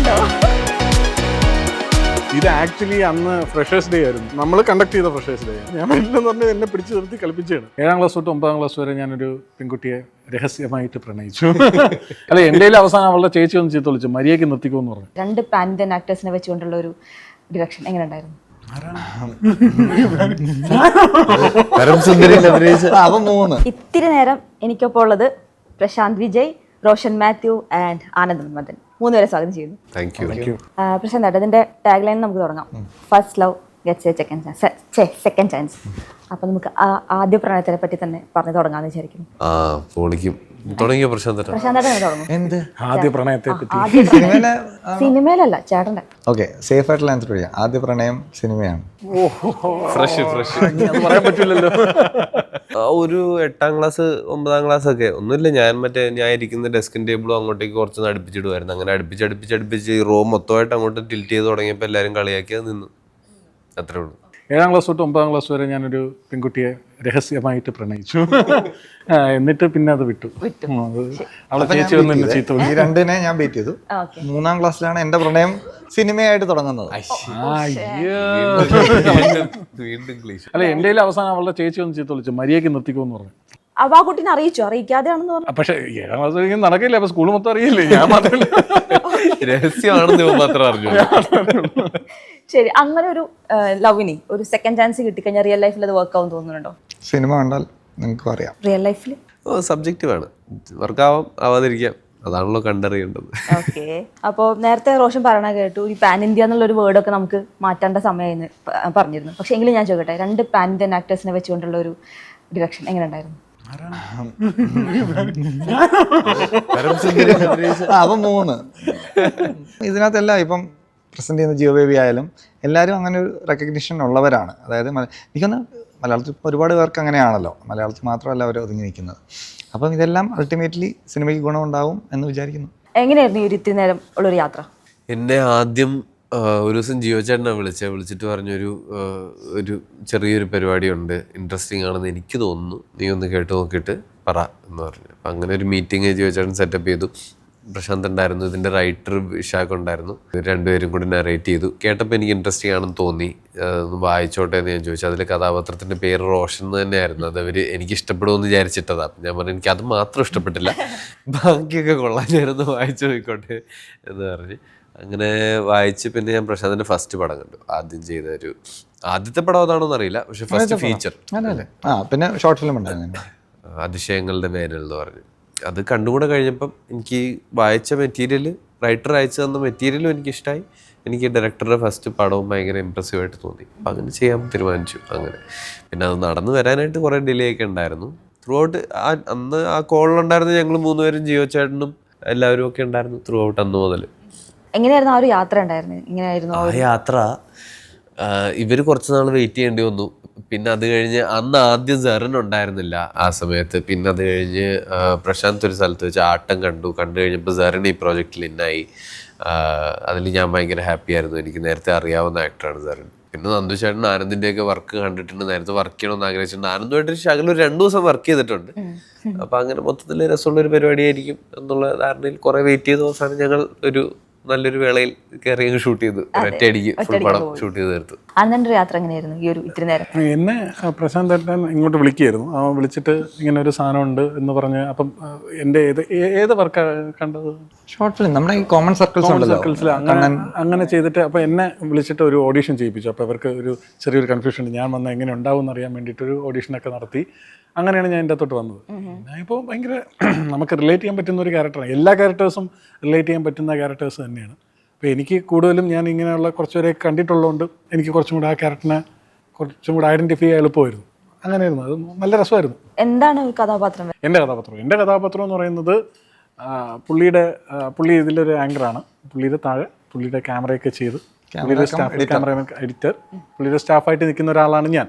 ഉണ്ടോ ഇത് ആക്ച്വലി അന്ന് ഫ്രഷേഴ്സ് ഡേ ആയിരുന്നു. നമ്മൾ കണ്ടക്ട് ചെയ്ത ഫ്രഷേഴ്സ് ഡേ ഞാൻ എല്ലാം പറഞ്ഞ് എന്നെ പിടിച്ചു നിർത്തി കളിപ്പിച്ചാണ് ഏഴാം ക്ലാസ് തൊട്ട് ഒമ്പതാം ക്ലാസ് വരെ ഞാനൊരു പെൺകുട്ടിയെ രഹസ്യമായിട്ട് പ്രണയിച്ചു. അല്ല എന്റെ അവസാനം അവളുടെ ചേച്ചി ഒന്ന് ചീത്ത വിളിച്ചു. മരിയയ്ക്ക് നിർത്തിക്കുമെന്ന് പറഞ്ഞു. രണ്ട് പാൻ ഇന്ത്യൻ ആക്ടേഴ്സിനെ വെച്ചുകൊണ്ടുള്ള ഒരു ഡിറക്ഷൻ എങ്ങനെ ഉണ്ടായിരുന്നു? ഇത്തിരി നേരം എനിക്കൊപ്പം ഉള്ളത് പ്രശാന്ത് വിജയ് റോഷൻ മാത്യു ആൻഡ് ആനന്ദ് മദൻ മൂന്നുപേരെ സ്വാഗതം ചെയ്യുന്നു. താങ്ക് യു പ്രശാന്ത് ഏട്ടാ ഇതിന്റെ ടാഗ് ലൈൻ നമുക്ക് തുടങ്ങാം. First love gets a second chance second chance അപ്പൊ നമുക്ക് ആ ആദ്യ പ്രണയത്തിനെ പറ്റി തന്നെ പറഞ്ഞു തുടങ്ങാന്ന് വിചാരിക്കുന്നു. ആ പൊളിക്കും. തുടങ്ങിയ എന്ത്? ആദ്യ പ്രണയത്തെ പറ്റി. സിനിമയിലല്ല ചേട്ടന്റെ. ഓക്കെ സേഫ് ആയിട്ടുള്ള ആൻസർ ആദ്യ പ്രണയം സിനിമയാണ്. ഫ്രഷ് ഫ്രഷ് പറയാൻ പറ്റില്ലല്ലോ. ഒരു എട്ടാം ക്ലാസ് ഒമ്പതാം ക്ലാസ് ഒക്കെ. ഒന്നുമില്ല ഞാൻ മറ്റേ ഞാൻ ഇരിക്കുന്ന ഡെസ്കിൻ ടേബിളും അങ്ങോട്ടേക്ക് കുറച്ച് അടുപ്പിച്ചിടുമായിരുന്നു അങ്ങനെ അടുപ്പിച്ച് അടുപ്പിച്ച് അടുപ്പിച്ച് ഈ റോ മൊത്തമായിട്ട് അങ്ങോട്ട് ടിൽറ്റ് ചെയ്ത് തുടങ്ങിയപ്പോൾ എല്ലാവരും കളിയാക്കിയത് നിന്നു. അത്രേ ഉള്ളൂ. ഏഴാം ക്ലാസ് തൊട്ട് ഒമ്പതാം ക്ലാസ് വരെ ഞാനൊരു പെൺകുട്ടിയെ രഹസ്യമായിട്ട് പ്രണയിച്ചു. എന്നിട്ട് പിന്നെ അത് വിട്ടു. അവളെ ചേച്ചി വന്ന് എന്നെ ചീത്ത ഈ രണ്ടിനെ ഞാൻ ബേറ്റ് ചെയ്തു. മൂന്നാം ക്ലാസ്സിലാണ് എന്റെ പ്രണയം സിനിമയായിട്ട് തുടങ്ങുന്നത്. അല്ല എന്റെ അവസാനം അവളുടെ ചേച്ചി ഒന്ന് ചീത്ത വിളിച്ചു. മരിയയ്ക്ക് നിർത്തിക്കുമെന്ന് പറഞ്ഞു. അപ്പൊ ആ കുട്ടീനെ അറിയിച്ചു? അറിയിക്കാതെയാണെന്ന് പറഞ്ഞു. പക്ഷേ ഏഴാം ക്ലാസ് നടക്കില്ല? അപ്പൊ സ്കൂൾ മൊത്തം അറിയില്ലേ? ഞാൻ മാത്രമല്ല? രഹസ്യമാണെന്ന് മാത്രം അറിഞ്ഞു. ശരി അങ്ങനെ ഒരു ലവിനി ഒരു സെക്കൻഡ് ചാൻസ് കിട്ടിക്കഴിഞ്ഞാൽ റിയൽ ലൈഫിൽ അത് വർക്ക് ആവും തോന്നുന്നുണ്ടോ? സിനിമ കണ്ടാൽ നിങ്ങൾക്ക് അറിയാം. റിയൽ ലൈഫിൽ ഓ സബ്ജക്റ്റീവാണ് വർക്കാവാം ആവാതിരിക്കാം. അതാണല്ലോ കണ്ടറിയേണ്ടത്. ഓക്കെ. അപ്പോൾ നേരത്തെ റോഷൻ പറയണ കേട്ടു ഈ പാൻ ഇന്ത്യ എന്നുള്ള ഒരു വേർഡൊക്കെ നമുക്ക് മാറ്റേണ്ട സമയമായിരുന്നു പ- പറഞ്ഞിരുന്നു. പക്ഷേ എങ്കിലും ഞാൻ ചോദിക്കട്ടെ രണ്ട് പാൻ ഇന്ത്യൻ ആക്ടേഴ്സിനെ വെച്ചുകൊണ്ടുള്ള ഒരു ഡിറക്ഷൻ എങ്ങനെ ഉണ്ടായിരുന്നു അവ മൂന്ന്. ഇതിനകത്തെല്ലാം ഇപ്പം പ്രസന്റ് ചെയ്യുന്ന ജിയോ ബേബി ആയാലും എല്ലാവരും അങ്ങനെ ഒരു റെക്കഗ്നിഷൻ ഉള്ളവരാണ്. അതായത് മല- എനിക്കൊന്ന് മലയാളത്തിൽ ഒരുപാട് പേർക്ക് അങ്ങനെയാണല്ലോ. മലയാളത്തിൽ മാത്രമല്ല അവർ ഒതുങ്ങി നിൽക്കുന്നത്. അപ്പം ഇതെല്ലാം അൾട്ടിമേറ്റ്ലി സിനിമയ്ക്ക് ഗുണമുണ്ടാവും എന്ന് വിചാരിക്കുന്നു. എങ്ങനെയായിരുന്നു ഈ ഒരു ഇത്തിരി നേരം ഉള്ളൊരു യാത്ര? എന്നെ ആദ്യം ഒരു ദിവസം ജിയോ ചേട്ടനെ വിളിച്ചത് വിളിച്ചിട്ട് പറഞ്ഞൊരു ഒരു ചെറിയൊരു പരിപാടിയുണ്ട്. ഇൻട്രസ്റ്റിംഗ് ആണെന്ന് എനിക്ക് തോന്നുന്നു. നീ ഒന്ന് കേട്ട് നോക്കിയിട്ട് പറ എന്ന് പറഞ്ഞു. അപ്പം അങ്ങനെ ഒരു മീറ്റിംഗ് ജിയോ ചേട്ടൻ സെറ്റപ്പ് ചെയ്തു. പ്രശാന്ത് ഉണ്ടായിരുന്നു. ഇതിന്റെ റൈറ്റർ വിശാഖ് ഉണ്ടായിരുന്നു. രണ്ടുപേരും കൂടി നറേറ്റ് ചെയ്തു. കേട്ടപ്പോൾ എനിക്ക് ഇൻട്രസ്റ്റിംഗ് ആണെന്ന് തോന്നി. ഒന്ന് വായിച്ചോട്ടെ എന്ന് ഞാൻ ചോദിച്ചു. അതിൽ കഥാപാത്രത്തിന്റെ പേര് റോഷൻ എന്ന് തന്നെയായിരുന്നു. അത് അവർ എനിക്ക് ഇഷ്ടപ്പെടുമെന്ന് വിചാരിച്ചിട്ടതാ. ഞാൻ പറഞ്ഞു എനിക്ക് അത് മാത്രം ഇഷ്ടപ്പെട്ടില്ല. ബാക്കിയൊക്കെ കൊള്ളാനായിരുന്നു വായിച്ചു നോക്കിക്കോട്ടെ എന്ന് പറഞ്ഞ്. അങ്ങനെ വായിച്ച് പിന്നെ ഞാൻ പ്രശാന്തിന്റെ ഫസ്റ്റ് പടം കണ്ടു. ആദ്യം ചെയ്ത ഒരു ആദ്യത്തെ പടം അതാണോന്ന് അറിയില്ല. പക്ഷെ ഫസ്റ്റ് ഫീച്ചർ പിന്നെ ഷോർട്ട് ഫിലിം ഉണ്ടായിരുന്നു അതിശയങ്ങളുടെ വേനൽ എന്ന് പറഞ്ഞു. അത് കണ്ടുകൂടെ കഴിഞ്ഞപ്പം എനിക്ക് വായിച്ച മെറ്റീരിയൽ റൈറ്റർ അയച്ചു തന്ന മെറ്റീരിയലും എനിക്ക് ഇഷ്ടമായി എനിക്ക് ഡയറക്ടറുടെ ഫസ്റ്റ് പടവും ഭയങ്കര ഇമ്പ്രസീവ് ആയിട്ട് തോന്നി. അപ്പം അങ്ങനെ ചെയ്യാൻ തീരുമാനിച്ചു അങ്ങനെ. പിന്നെ അത് നടന്നു വരാനായിട്ട് കുറേ ഡിലേ ഒക്കെ ഉണ്ടായിരുന്നു. ത്രൂ ഔട്ട് ആ അന്ന് ആ കോളിലുണ്ടായിരുന്ന ഞങ്ങൾ മൂന്നുപേരും ജിയോ ചേട്ടനും എല്ലാവരും ഒക്കെ ഉണ്ടായിരുന്നു ത്രൂ ഔട്ട് അന്ന് മുതൽ എങ്ങനെയായിരുന്നു ആ ഒരു യാത്ര ഉണ്ടായിരുന്നത് ഇങ്ങനെയായിരുന്നു ആ യാത്ര ഇവർ കുറച്ച് നാൾ വെയിറ്റ് ചെയ്യേണ്ടി വന്നു. പിന്നെ അത് കഴിഞ്ഞ് അന്ന് ആദ്യം സെറൻ ഉണ്ടായിരുന്നില്ല ആ സമയത്ത്. പിന്നെ അത് കഴിഞ്ഞ് പ്രശാന്ത് ഒരു സ്ഥലത്ത് വെച്ച് ആട്ടം കണ്ടു. കണ്ടു കഴിഞ്ഞപ്പോൾ സെറൻ ഈ പ്രോജക്റ്റിൽ ഇന്നായി അതിൽ ഞാൻ ഭയങ്കര ഹാപ്പി ആയിരുന്നു. എനിക്ക് നേരത്തെ അറിയാവുന്ന ആക്ടറാണ് സെറൻ പിന്നെ നന്ദു ചേട്ടൻ ആനന്ദിന്റെയൊക്കെ വർക്ക് കണ്ടിട്ടുണ്ട്. നേരത്തെ വർക്ക് ചെയ്യണമെന്ന് ആഗ്രഹിച്ചിട്ടുണ്ട്. ആനന്ദുമായിട്ട് ശകലം ഒരു രണ്ടു ദിവസം വർക്ക് ചെയ്തിട്ടുണ്ട്. അപ്പം അങ്ങനെ മൊത്തത്തിൽ രസമുള്ള ഒരു പരിപാടിയായിരിക്കും എന്നുള്ള ധാരണയിൽ കുറേ വെയിറ്റ് ചെയ്ത അവസാനം ഞങ്ങൾ ഒരു നല്ലൊരു വേളയിൽ കയറി അങ്ങ് ഷൂട്ട് ചെയ്ത് ഒറ്റയടിക്ക് ഫുൾ പടം ഷൂട്ട് ചെയ്ത് തീർത്തു. ആനന്ദന്റെ യാത്ര എങ്ങനെയായിരുന്നു? ഈ ഒരു ഇത്തിരി നേരം എന്നെ പ്രശാന്ത് ഏട്ടൻ ഇങ്ങോട്ട് വിളിക്കുകയായിരുന്നു. ആ വിളിച്ചിട്ട് ഇങ്ങനെ ഒരു സാധനം ഉണ്ട് എന്ന് പറഞ്ഞ് അപ്പം എന്റെ എന്റെ ഏത് ഏത് വർക്കാണ് കണ്ടത്? ഷോർട്ട് ഫിലിം നമ്മുടെ ഈ കോമൺ സർക്കിൾസ് ഉണ്ടല്ലോ. സർക്കിൾസിൽ അങ്ങനെ അങ്ങനെ ചെയ്തിട്ട് അപ്പോൾ എന്നെ വിളിച്ചിട്ട് ഒരു ഓഡീഷൻ ചെയ്യിപ്പിച്ചു. അപ്പോൾ അവർക്ക് ഒരു ചെറിയൊരു കൺഫ്യൂഷൻ ഉണ്ട്. ഞാൻ വന്ന എങ്ങനെ ഉണ്ടാവും എന്നറിയാൻ വേണ്ടിയിട്ട് ഒരു ഓഡീഷനൊക്കെ നടത്തി. അങ്ങനെയാണ് ഞാൻ എന്റെ തൊട്ട് വന്നത്. ഇപ്പോൾ ഭയങ്കര നമുക്ക് റിലേറ്റ് ചെയ്യാൻ പറ്റുന്ന ഒരു ക്യാരക്ടറാണ് എല്ലാ ക്യാരക്ടേഴ്സും റിലേറ്റ് ചെയ്യാൻ പറ്റുന്ന ക്യാരക്ടേഴ്സ് തന്നെയാണ്. അപ്പോൾ എനിക്ക് കൂടുതലും ഞാൻ ഇങ്ങനെയുള്ള കുറച്ചുപേരെ കണ്ടിട്ടുള്ളതുകൊണ്ട് എനിക്ക് കുറച്ചും കൂടെ ആ ക്യാരക്ടറിനെ കുറച്ചും കൂടെ ഐഡന്റിഫൈ ചെയ്യാൻ എളുപ്പമായിരുന്നു. അങ്ങനെയായിരുന്നു. അത് നല്ല രസമായിരുന്നു. എന്താണ് ഒരു കഥാപാത്രം? എന്റെ കഥാപാത്രം. എന്റെ കഥാപാത്രം എന്ന് പറയുന്നത് പുള്ളിയുടെ പുള്ളി ഇതിലൊരു ആങ്കറാണ് പുള്ളിയുടെ താഴെ പുള്ളിയുടെ ക്യാമറയൊക്കെ ചെയ്ത് പുള്ളിയുടെ സ്റ്റാഫ് ക്യാമറ എഡിറ്റർ പുള്ളിയുടെ സ്റ്റാഫായിട്ട് നിൽക്കുന്ന ഒരാളാണ് ഞാൻ.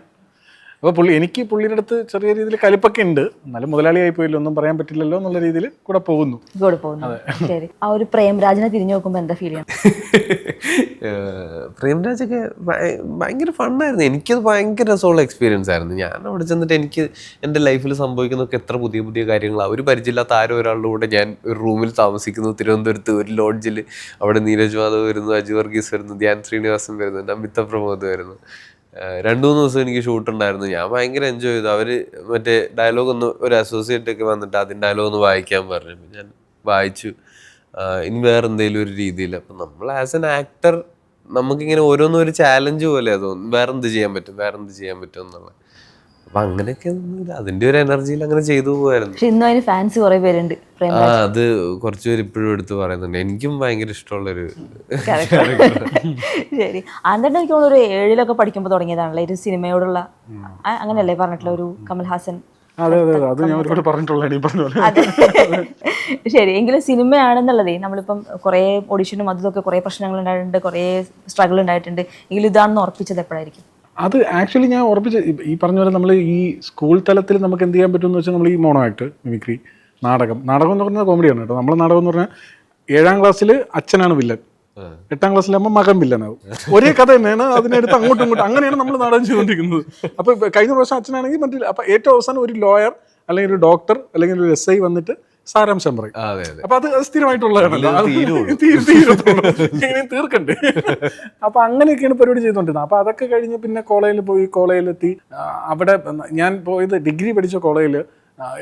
അപ്പോൾ പുള്ളി എനിക്ക് പുള്ളിയുടെ അടുത്ത് ചെറിയ രീതിയിൽ കലിപ്പൊക്കെ ഉണ്ട്. എന്നാലും മുതലാളിയായി പോയില്ല ഒന്നും പറയാൻ പറ്റില്ലല്ലോ എന്നുള്ള രീതിയിൽ കൂടെ പോകുന്നു. കൂടെ പോകുന്നു. ശരി. ആ ഒരു പ്രേംരാജിനെ തിരിഞ്ഞു നോക്കുമ്പോൾ എന്താ ഫീൽ ചെയ്യണം പ്രേംരാജൊക്കെ ഭയ- ഭയങ്കര ഫണ്ണായിരുന്നു. എനിക്കത് ഭയങ്കര രസമുള്ള എക്സ്പീരിയൻസ് ആയിരുന്നു. ഞാൻ അവിടെ ചെന്നിട്ട് എനിക്ക് എന്റെ ലൈഫിൽ സംഭവിക്കുന്നൊക്കെ എത്ര പുതിയ പുതിയ കാര്യങ്ങളാണ് ഒരു പരിചയമില്ലാത്ത ആരോ ഒരാളുടെ കൂടെ ഞാൻ ഒരു റൂമിൽ താമസിക്കുന്നു. തിരുവനന്തപുരത്ത് ഒരു ലോഡ്ജിൽ അവിടെ നീരജ് മാധവ് വരുന്നു അജു വർഗീസ് വരുന്നു ധ്യാൻ ശ്രീനിവാസൻ വരുന്നു നമിത പ്രമോദ് വരുന്നു. രണ്ടു മൂന്ന് ദിവസം എനിക്ക് ഷൂട്ട് ഉണ്ടായിരുന്നു. ഞാൻ ഭയങ്കര എൻജോയ് ചെയ്തു. അവർ മറ്റേ ഡയലോഗ് ഒന്ന് ഒരു അസോസിയേറ്റ് ഒക്കെ വന്നിട്ട് അതിന്റെ ഡയലോഗ് ഒന്ന് വായിക്കാൻ പറഞ്ഞു. അപ്പം ഞാൻ വായിച്ചു. ഇനി വേറെ എന്തെങ്കിലും ഒരു രീതിയിൽ. അപ്പം നമ്മൾ ആസ് എൻ ആക്ടർ നമുക്കിങ്ങനെ ഓരോന്നും ഒരു ചാലഞ്ച് പോലെ തോന്നുന്നു വേറെ എന്ത് ചെയ്യാൻ പറ്റും? വേറെ എന്ത് ചെയ്യാൻ പറ്റും എന്നുള്ളത് അപ്പൊ അങ്ങനെയൊക്കെ ഒന്നുമില്ല. അതിന്റെ ഒരു എനർജിയിൽ അങ്ങനെ ചെയ്തു പോകായിരുന്നു പക്ഷെ ഇന്നും അതിന് ഫാൻസ് കുറെ പേരുണ്ട്. പ്രേം ആ അത് കുറച്ച് പേര് ഇപ്പോഴും എടുത്ത് പറയുന്നുണ്ട്. എനിക്കും ഭയങ്കര ഇഷ്ടമുള്ളൊരു ശരി. അന്നിട്ട് എനിക്ക് തോന്നുന്നു ഒരു ഏഴിലൊക്കെ പഠിക്കുമ്പോൾ തുടങ്ങിയതാണല്ലേ? ഒരു സിനിമയോടുള്ള അങ്ങനെയല്ലേ പറഞ്ഞിട്ടുള്ള ഒരു കമൽഹാസൻ? അതെ അതെ അതെ. അത് ഞാൻ ഒരുപാട് പറഞ്ഞിട്ടുള്ളതാണ് ഈ പറഞ്ഞ പോലെ. ശരി. എങ്കിലും സിനിമയാണെന്നുള്ളതേ നമ്മളിപ്പം കുറേ ഓഡിഷനും അതും ഒക്കെ കുറേ പ്രശ്നങ്ങൾ ഉണ്ടായിട്ടുണ്ട് കുറേ സ്ട്രഗിൾ ഉണ്ടായിട്ടുണ്ട്. എങ്കിലും ഇതാണെന്ന് ഉറപ്പിച്ചത് എപ്പോഴായിരിക്കും? അത് ആക്ച്വലി ഞാൻ ഉറപ്പിച്ച് ഈ- പറഞ്ഞ പോലെ നമ്മൾ ഈ സ്കൂൾ തലത്തിൽ നമുക്ക് എന്ത് ചെയ്യാൻ പറ്റുമെന്ന് വെച്ചാൽ നമ്മൾ ഈ മോണോ ആക്ട് മിമിക്രി നാടകം. നാടകം എന്ന് പറഞ്ഞാൽ കോമഡിയാണ് കേട്ടോ. നമ്മളെ നാടകം എന്ന് പറഞ്ഞാൽ ഏഴാം ക്ലാസ്സിൽ അച്ഛനാണ് വില്ലൻ എട്ടാം ക്ലാസ്സിലാകുമ്പോൾ മകൻ വില്ലനാവും ഒരേ കഥ തന്നെയാണ് അതിനടുത്ത് അങ്ങോട്ടും ഇങ്ങോട്ടും അങ്ങനെയാണ് നമ്മൾ നാടകം ചെയ്തുകൊണ്ടിരിക്കുന്നത് അപ്പോൾ കഴിഞ്ഞ പ്രാവശ്യം അച്ഛനാണെങ്കിൽ മറ്റേ അപ്പോൾ ഏറ്റവും അവസാനം ഒരു ലോയർ അല്ലെങ്കിൽ ഒരു ഡോക്ടർ അല്ലെങ്കിൽ ഒരു എസ് ഐ വന്നിട്ട് സാരാംശം പറയും അപ്പൊ അത് സ്ഥിരമായിട്ടുള്ളതാണ്. സ്ഥിരമായിട്ടുള്ളതാണല്ലോ തീർക്കണ്ടേ? അപ്പൊ അങ്ങനെയൊക്കെയാണ് പരിപാടി ചെയ്തോണ്ടിരുന്നത്. അപ്പൊ അതൊക്കെ കഴിഞ്ഞ് പിന്നെ കോളേജിൽ പോയി കോളേജിലെത്തി. എത്തി അവിടെ ഞാൻ പോയത് ഡിഗ്രി പഠിച്ച കോളേജിൽ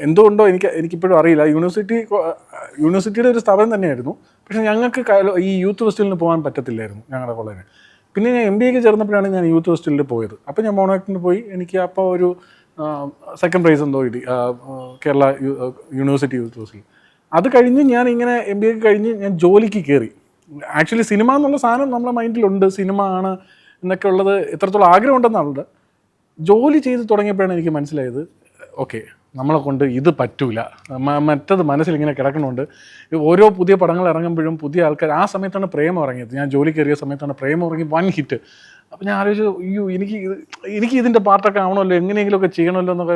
എന്തുകൊണ്ടോ എനിക്ക് എനിക്കിപ്പോഴും അറിയില്ല. യൂണിവേഴ്സിറ്റി യൂണിവേഴ്സിറ്റിയുടെ ഒരു സ്ഥാപനം തന്നെയായിരുന്നു. പക്ഷെ ഞങ്ങൾക്ക് ഈ യൂത്ത് ഫെസ്റ്റിവലിന് പോകാൻ പറ്റത്തില്ലായിരുന്നു ഞങ്ങളുടെ കോളേജിൽ പിന്നെ ഞാൻ എം ബി എക്ക് ചേർന്നപ്പോഴാണ് ഞാൻ യൂത്ത് ഫെസ്റ്റിവലിൽ പോയത്. അപ്പോൾ ഞാൻ മോണോക്ടിന് പോയി. എനിക്ക് അപ്പോൾ ഒരു സെക്കൻഡ് പ്രൈസ് എന്തോ കിട്ടി. കേരള യൂണിവേഴ്സിറ്റി യൂത്ത് അത് കഴിഞ്ഞ് ഞാൻ ഇങ്ങനെ എം ബി എ കഴിഞ്ഞ് ഞാൻ ജോലിക്ക് കയറി ആക്ച്വലി സിനിമ എന്നുള്ള സാധനം നമ്മളെ മൈൻഡിലുണ്ട്. സിനിമ ആണ് എന്നൊക്കെ ഉള്ളത് എത്രത്തോളം ആഗ്രഹം ഉണ്ടെന്നുള്ളത് ജോലി ചെയ്ത് തുടങ്ങിയപ്പോഴാണ് എനിക്ക് മനസ്സിലായത് ഓക്കെ നമ്മളെ കൊണ്ട് ഇത് പറ്റൂല. മറ്റത് കിടക്കണുണ്ട്. ഈ ഓരോ പുതിയ പടങ്ങൾ ഇറങ്ങുമ്പോഴും പുതിയ ആൾക്കാർ ആ സമയത്താണ് പ്രേമം ഇറങ്ങിയത്. ഞാൻ ജോലി കയറിയ സമയത്താണ് പ്രേമം ഇറങ്ങി വൺ ഹിറ്റ്. അപ്പം ഞാൻ ആലോചിച്ചു അയ്യോ എനിക്ക് ഇത് എനിക്ക് ഇതിന്റെ പാർട്ടൊക്കെ ആവണമല്ലോ എങ്ങനെയെങ്കിലുമൊക്കെ ചെയ്യണമല്ലോ എന്നൊക്കെ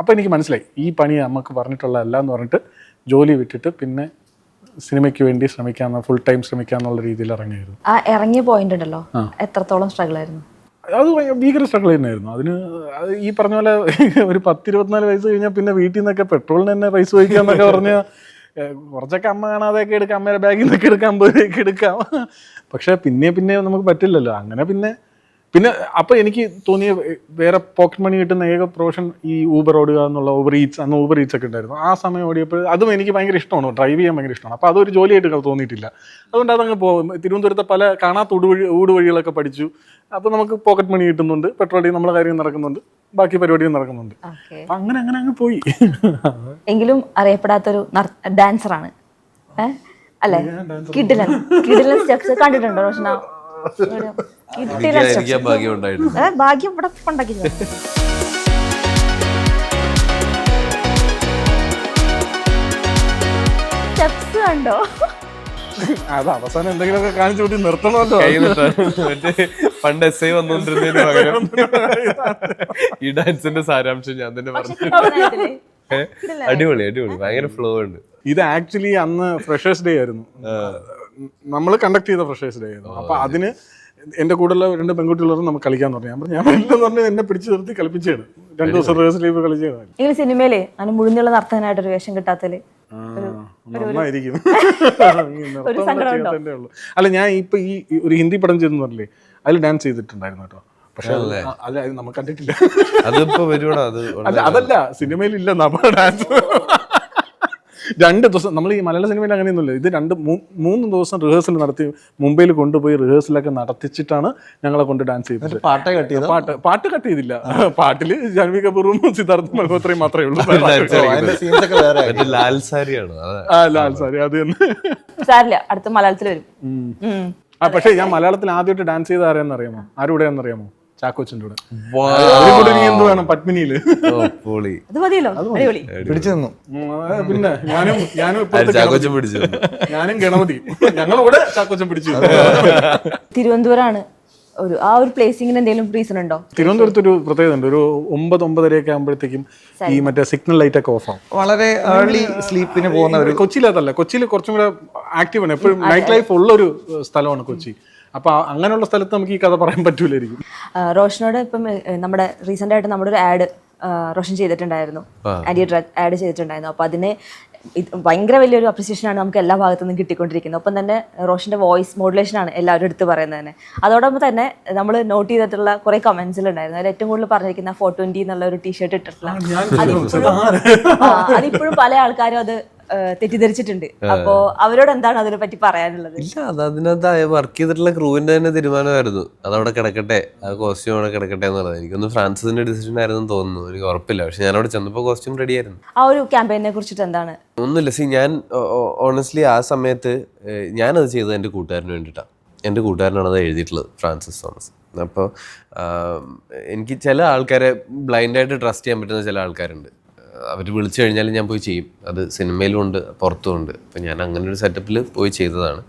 അപ്പോൾ എനിക്ക് മനസ്സിലായി. ഈ പണി നമുക്ക് പറഞ്ഞിട്ടുള്ളതല്ല എന്ന് പറഞ്ഞിട്ട് ജോലി വിട്ടിട്ട് പിന്നെ സിനിമയ്ക്ക് വേണ്ടി ശ്രമിക്കാമെന്ന് ഫുൾ ടൈം ശ്രമിക്കാന്നുള്ള രീതിയിൽ ഇറങ്ങിയായിരുന്നു. ആ ഇറങ്ങിയ പോയിന്റ് ഉണ്ടല്ലോ. എത്രത്തോളം സ്ട്രഗിൾ ആയിരുന്നു? അത് ഭീകര സ്ട്രഗിൾ തന്നെയായിരുന്നു. അതിന് ഈ പറഞ്ഞ പോലെ ഒരു പത്തിരുപത്തിനാല് വയസ്സ് കഴിഞ്ഞാൽ പിന്നെ വീട്ടിൽ നിന്നൊക്കെ പെട്രോളിന് തന്നെ പൈസ ചോദിക്കാന്നൊക്കെ പറഞ്ഞ് കുറച്ചൊക്കെ അമ്മ കാണാതെയൊക്കെ എടുക്കാം അമ്മയുടെ ബാഗിൽ നിന്നൊക്കെ എടുക്കാം അമ്പത് രൂപയൊക്കെ എടുക്കാം. പക്ഷേ പിന്നെ പിന്നെ നമുക്ക് പറ്റില്ലല്ലോ. അങ്ങനെ പിന്നെ പിന്നെ അപ്പോൾ എനിക്ക് തോന്നിയ വേറെ പോക്കറ്റ് മണി കിട്ടുന്ന ഏക പ്രൊഫഷൻ ഈ ഊബർ ഓടുക എന്നുള്ള ഊബർ ഈറ്റ്സ് അന്ന് ഊബർ ഈറ്റ്സ് ഒക്കെ ഉണ്ടായിരുന്നു. ആ സമയം ഓടിയപ്പോൾ അതും എനിക്ക് ഭയങ്കര ഇഷ്ടമാണ്. ഡ്രൈവ് ചെയ്യാൻ ഭയങ്കര ഇഷ്ടമാണ്. അപ്പോൾ അതൊരു ജോലിയായിട്ട് തോന്നിയിട്ടില്ല. അതുകൊണ്ട് അതങ്ങ് പോകും തിരുവനന്തപുരത്തെ പല കാണാത്ത ഊടുവഴി ഊടുവഴികളൊക്കെ പഠിച്ചു. അപ്പോൾ നമുക്ക് പോക്കറ്റ് മണി കിട്ടുന്നുണ്ട്. പെട്രോൾ നമ്മളെ കാര്യം നടക്കുന്നുണ്ട്. ബാക്കി പരിപാടിയും നടക്കുന്നുണ്ട്. അങ്ങനെ അങ്ങനെ അങ്ങ് പോയി. എങ്കിലും അറിയപ്പെടാത്തൊരു ഡാൻസറാണ് അല്ലേ? കിഡിലൻ കിഡിലൻ സ്റ്റെപ്സ് കണ്ടിട്ടുണ്ടോ റോഷന? ആ ഭാഗ്യം ഏ, ഭാഗ്യം ഇവിടെ ഉണ്ടാക്കി സ്റ്റെപ്സ് കണ്ടോ? അത് അവസാനം എന്തെങ്കിലുമൊക്കെ കാണിച്ചു കൂട്ടി നിർത്തണമല്ലോ. പണ്ട് എസ് ഐ വന്നോണ്ടിരുന്നതിന് പകരം ഈ ഡാൻസിന്റെ സാരാംശം ഞാൻ തന്നെ പറഞ്ഞു. അടിപൊളി അടിപൊളി. ഭയങ്കര ഫ്ലോ ഉണ്ട്. ഇത് ആക്ച്വലി അന്ന് ഫ്രഷേഴ്സ് ഡേ ആയിരുന്നു. നമ്മൾ കണ്ടക്ട് ചെയ്ത ഫ്രഷേഴ്സ് ഡേ ആയിരുന്നു. അപ്പൊ അതിന് എന്റെ കൂടെയുള്ള രണ്ട് പെൺകുട്ടികളോട് നമുക്ക് കളിക്കാൻ പറഞ്ഞു ഞാൻ പറഞ്ഞു ഞാൻ പറഞ്ഞ് എന്നെ പിടിച്ചു നിർത്തി കളിപ്പിച്ചാണ് രണ്ടു ദിവസം റിഹേഴ്സൽ ലീവ് കളിച്ചതാണ് ഈ സിനിമയിലെ അങ്ങനെ മുഴുന്നുള്ള നർത്തനായിട്ടൊരു വേഷം കിട്ടാത്തതിൽ നന്നായിരിക്കും. അല്ല ഞാൻ ഇപ്പൊ ഈ ഒരു ഹിന്ദി പടം ചെയ്തെന്ന് പറഞ്ഞില്ലേ അതിൽ ഡാൻസ് ചെയ്തിട്ടുണ്ടായിരുന്നു കേട്ടോ. പക്ഷെ അത് നമുക്ക് കണ്ടിട്ടില്ല. അതിപ്പോ വരുവാടാ? അത് അല്ല അതല്ല സിനിമയിൽ ഇല്ല നമ്മ ഡാൻസ് രണ്ട് ദിവസം നമ്മൾ ഈ മലയാള സിനിമയിൽ അങ്ങനെയൊന്നുമില്ല. ഇത് രണ്ട് മൂ- മൂന്ന് ദിവസം റിഹേഴ്സൽ നടത്തി മുംബൈയിൽ കൊണ്ടുപോയി റിഹേഴ്സലൊക്കെ നടത്തിച്ചിട്ടാണ് ഞങ്ങളെ കൊണ്ട് ഡാൻസ് ചെയ്തത്. പാട്ട് കട്ട് ചെയ്ത്? പാട്ട് പാട്ട് കട്ട് ചെയ്തില്ല. പാട്ടിൽ ജാൻവി കപൂറും സിദ്ധാർത്ഥ മൽഹോത്രയും മാത്രമേ ഉള്ളൂ. ലാൽ സാരിയാണ്? അതാ. ആ ലാൽ സാരി അത് തന്നെ. അടുത്ത മലയാളത്തിൽ വരും. ആ പക്ഷേ ഞാൻ മലയാളത്തിൽ ആദ്യമായിട്ട് ഡാൻസ് ചെയ്ത ആരെയെന്ന് അറിയാമോ? ആരുടെയാണെന്ന് അറിയാമോ? ചാക്കോച്ചന്റെ കൂടെ. കൂടെ ഇനി എന്ത് വേണം പത്മിനിയിൽ. പൊളി. അത് മതിയല്ലോ അടിപൊളി. പിടിച്ചു നിന്നു. ആ, പിന്നെ ഞാനും ഞാനും ഇപ്പോഴത്തെ ചാക്കോച്ചൻ പിടിച്ചു ഞാനും ഗണപതി. ഞങ്ങളിവിടെ ചാക്കോച്ചൻ പിടിച്ചു. തിരുവനന്തപുരമാണ് ഒരു ആ ഒരു പ്ലേസിങ്ങിന് എന്തെങ്കിലും റീസൺ ഉണ്ടോ? തിരുവനന്തപുരത്ത് ഒരു പ്രത്യേകത ഉണ്ട്. ഒരു ഒമ്പത് ഒമ്പതരയൊക്കെ ആകുമ്പോഴത്തേക്കും ഈ മറ്റേ സിഗ്നൽ ലൈറ്റ് ഒക്കെ ഓഫ് ആവും. വളരെ ഏർലി സ്ലീപ്പിന് പോകുന്ന ഒരു കൊച്ചിയിലതല്ല. കൊച്ചിയിൽ കുറച്ചും കൂടെ ആക്റ്റീവ് ആണ്. എപ്പോഴും നൈറ്റ് ലൈഫ് ഉള്ള ഒരു സ്ഥലമാണ് കൊച്ചി. അപ്പൊ അങ്ങനെയുള്ള സ്ഥലത്ത് നമുക്ക് ഈ കഥ പറയാൻ പറ്റൂലായിരിക്കും. റോഷനോട് ഇപ്പം നമ്മുടെ റീസെന്റ് ആയിട്ട് നമ്മുടെ ഒരു ആഡ് റോഷൻ ചെയ്തിട്ടുണ്ടായിരുന്നു. ആഡ് ചെയ്തിട്ടുണ്ടായിരുന്നു. അപ്പോൾ അതിന് ഭയങ്കര വലിയൊരു അപ്രിസിയേഷൻ ആണ് നമുക്ക് എല്ലാ ഭാഗത്തു നിന്നും കിട്ടിക്കൊണ്ടിരിക്കുന്നത്. ഒപ്പം തന്നെ റോഷന്റെ വോയിസ് മോഡുലേഷൻ ആണ് എല്ലാവരും എടുത്ത് പറയുന്നത് തന്നെ. അതോടൊപ്പം തന്നെ നമ്മൾ നോട്ട് ചെയ്തിട്ടുള്ള കുറേ കമന്റ്സിലുണ്ടായിരുന്നു അതിൽ ഏറ്റവും കൂടുതൽ പറഞ്ഞിരിക്കുന്ന ഫോർ ട്വന്റി എന്നുള്ള ഒരു ടീഷർട്ട് ഇട്ടിട്ടുള്ള അതിപ്പോഴും പല ആൾക്കാരും അത് തെറ്റിദ്ധരിച്ചിട്ടുണ്ട്. അപ്പോ അവരോട് എന്താണ് അതിനെ പറ്റി പറയാനുള്ളത്? ഇല്ല അത് അതിനകത്ത് വർക്ക് ചെയ്തിട്ടുള്ള ക്രൂവിന്റെ തന്നെ തീരുമാനമായിരുന്നു. അതവിടെ കിടക്കട്ടെ ആ കോസ്റ്റ്യൂം അവിടെ കിടക്കട്ടെ എന്നുള്ളത് എനിക്കൊന്ന് ഫ്രാൻസിന്റെ ഡിസിഷൻ ആയിരുന്നു തോന്നുന്നു. എനിക്ക് ഉറപ്പില്ല. പക്ഷെ ഞാൻ അവിടെ ചെന്നപ്പോൾ കോസ്റ്റ്യൂം റെഡി ആയിരുന്നു. ആ ഒരു ക്യാമ്പയിനെ കുറിച്ചിട്ട് എന്താണ്? ഒന്നുമില്ല. സി ഞാൻ ഓണസ്റ്റ്ലി ആ സമയത്ത് ഞാനത് ചെയ്തത് എന്റെ കൂട്ടുകാരന് വേണ്ടിയിട്ടാണ് എന്റെ കൂട്ടുകാരനാണ് അത് എഴുതിയിട്ടുള്ളത് ഫ്രാൻസിസ് തോമസ്. അപ്പോൾ എനിക്ക് ചില ആൾക്കാരെ ബ്ലൈൻഡായിട്ട് ട്രസ്റ്റ് ചെയ്യാൻ പറ്റുന്ന ചില ആൾക്കാരുണ്ട്. അവർ വിളിച്ചു കഴിഞ്ഞാൽ ഞാൻ പോയി ചെയ്യും. അത് സിനിമയിലും ഉണ്ട് പുറത്തും ഉണ്ട്. അപ്പം ഞാൻ അങ്ങനെ ഒരു സെറ്റപ്പിൽ പോയി ചെയ്തതാണ്.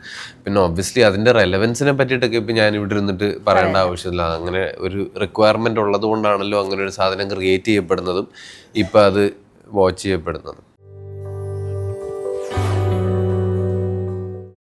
പിന്നെ ഒബ്വിയസ്ലി അതിന്റെ റെലവൻസിനെ പറ്റിയിട്ടൊക്കെ ഇപ്പം ഞാൻ ഇവിടെ ഇരുന്നിട്ട് പറയേണ്ട ആവശ്യമില്ല. അങ്ങനെ ഒരു റിക്വയർമെന്റ് ഉള്ളതുകൊണ്ടാണല്ലോ അങ്ങനെ ഒരു സാധനം ക്രിയേറ്റ് ചെയ്യപ്പെടുന്നതും ഇപ്പം അത് വാച്ച് ചെയ്യപ്പെടുന്നതും.